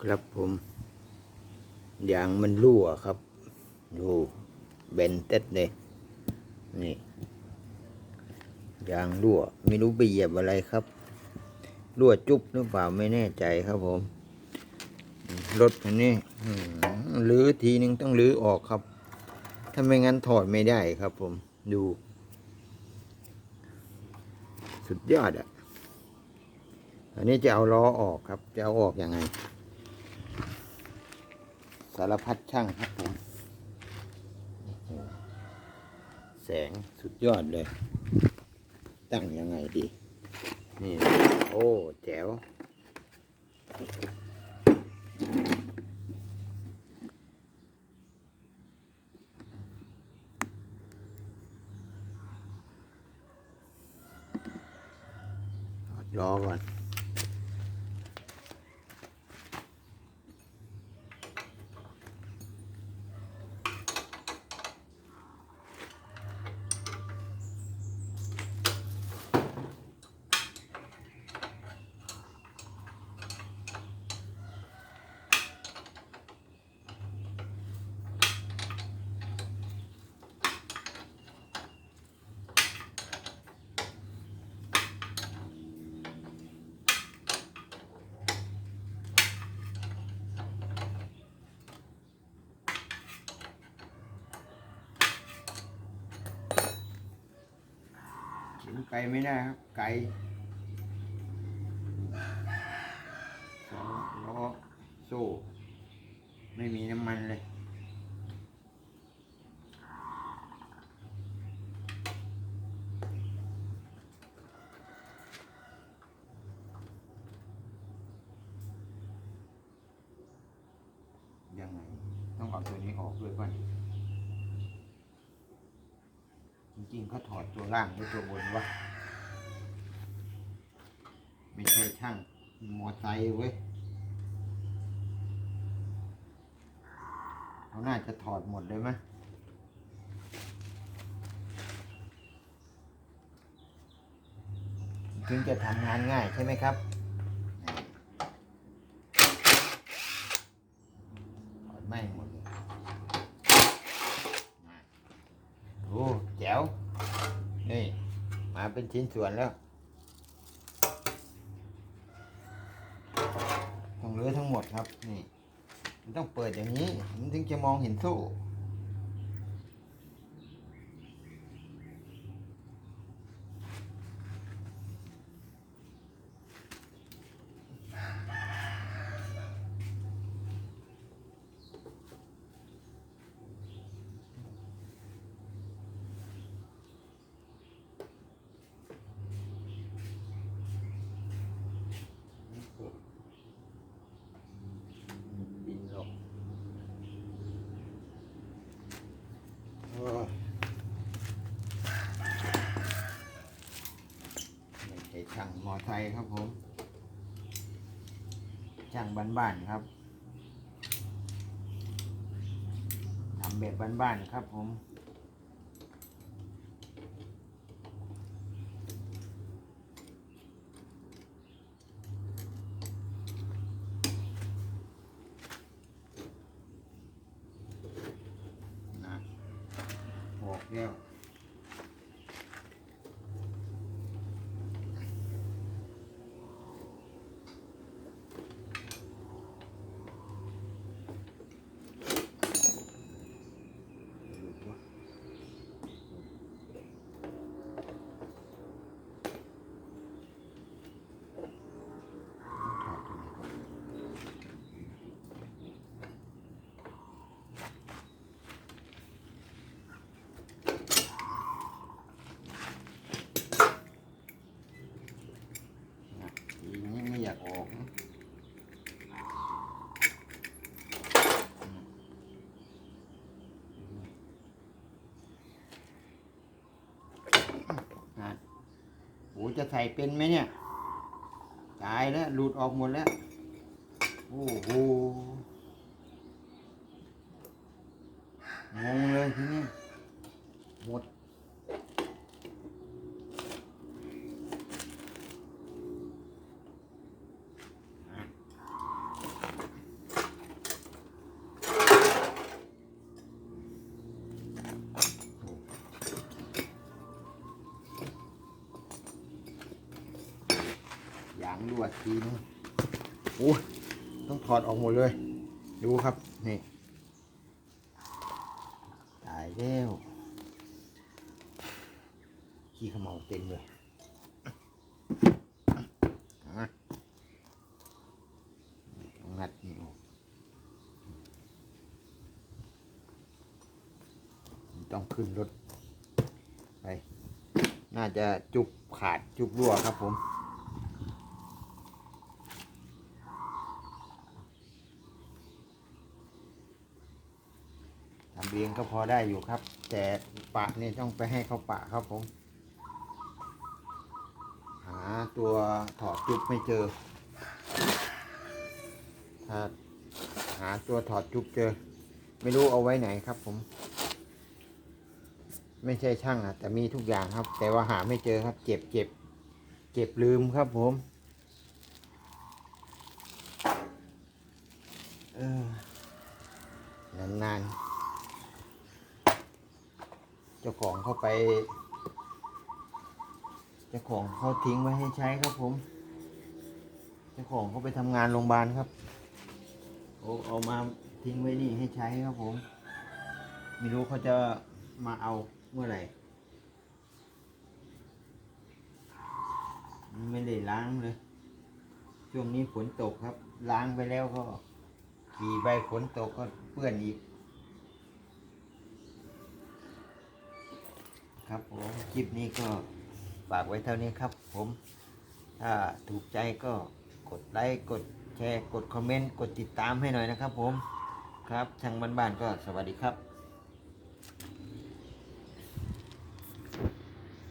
ครับผมยางมันรั่วครับ ดูเบนเต็ดเลยนี่ยางรั่ว ไม่รู้ไปเหยียบอะไรครับ รั่วจุบหรือเปล่าไม่แน่ใจครับผม รถคันนี้อื้อหือรื้อทีนึงต้องรื้อออกครับ ถ้าไม่งั้นถอดไม่ได้ครับผมดู สุดยอดอะอันนี้จะเอาล้อออกครับ จะเอาออกอยังไง สารพัดช่างครับผม แสงสุดยอดเลย ตั้งยังไงดี นี่ โอ้แจ๋วถอดล้อก่อน ไกลไม่ได้ครับ ไกลสองล้อโซ่ไม่มีน้ำมันเลยยังไง ต้องเอาตัวนี้ออกด้วยก่อน ริงๆเขาถอดตัวล่างด้วยตัวบนวะไม่ใช่ช่างมอไซค์เว้ยเขาน่าจะถอดหมดเลยไหมถึงจะทำงานง่ายใช่ไหมครับถอดไม่หมดเลยโอ้แจ๋ว นี่ มาเป็นชิ้นส่วนแล้วต้องเลื้อทั้งหมดครับ นี่ มันต้องเปิดอย่างนี้ มันถึงจะมองเห็นสู้ซ่ บินลงโอ้ยไม่ใช่ช่างมอ ไซค์ครับผมช่างบ้านๆครับทำแบบบ้านๆครับผมนะบอกแล้วนะทีนี้ไม่อยากออกนะนะโอ้ จะใส่เป็นไหมเนี่ย ตายแล้วหลุดออกหมดแล้ว โอ้โหงงเลยทีนี้หมด งรั่วทีนึงโอ้ต้องถอดออกหมดเลย ดูครับ นี่ ตายแล้วขี้ขมเหลาเต็มเลยอ่งงัดนี่ออกต้องขึ้นรถไป น่าจะจุบขาดจุบรั่วครับผม ทำเองก็พอได้อยู่ครับ แต่ปะเนี่ยต้องไปให้เขาปะครับผม หาตัวถอดจุบไม่เจอ ถ้าหาตัวถอดจุบเจอ ไม่รู้เอาไว้ไหนครับผม ไม่ใช่ช่างอะแต่มีทุกอย่างครับ แต่ว่าหาไม่เจอครับเก็บเก็บเก็บลืมครับผม เออนานๆ เจ้าของเข้าไป เจ้าของเขาทิ้งไว้ให้ใช้ครับผม เจ้าของเขาไปทำงานโรงพยาบาลครับเอาเอามาทิ้งไว้นี่ให้ใช้ครับผม ไม่รู้เขาจะมาเอาเมื่อไหร่ไม่ได้ล้างเลย ช่วงนี้ฝนตกครับ ล้างไปแล้วก็ขี่ใบฝนตกก็เปื้อนอีก ครับผมคลิปนี้ก็ฝากไว้เท่านี้ครับผมถ้าถูกใจก็กดไลค์กดแชร์กดคอมเมนต์กดติดตามให้หน่อยนะครับผมครับทางบ้านๆก็สวัสดีครับ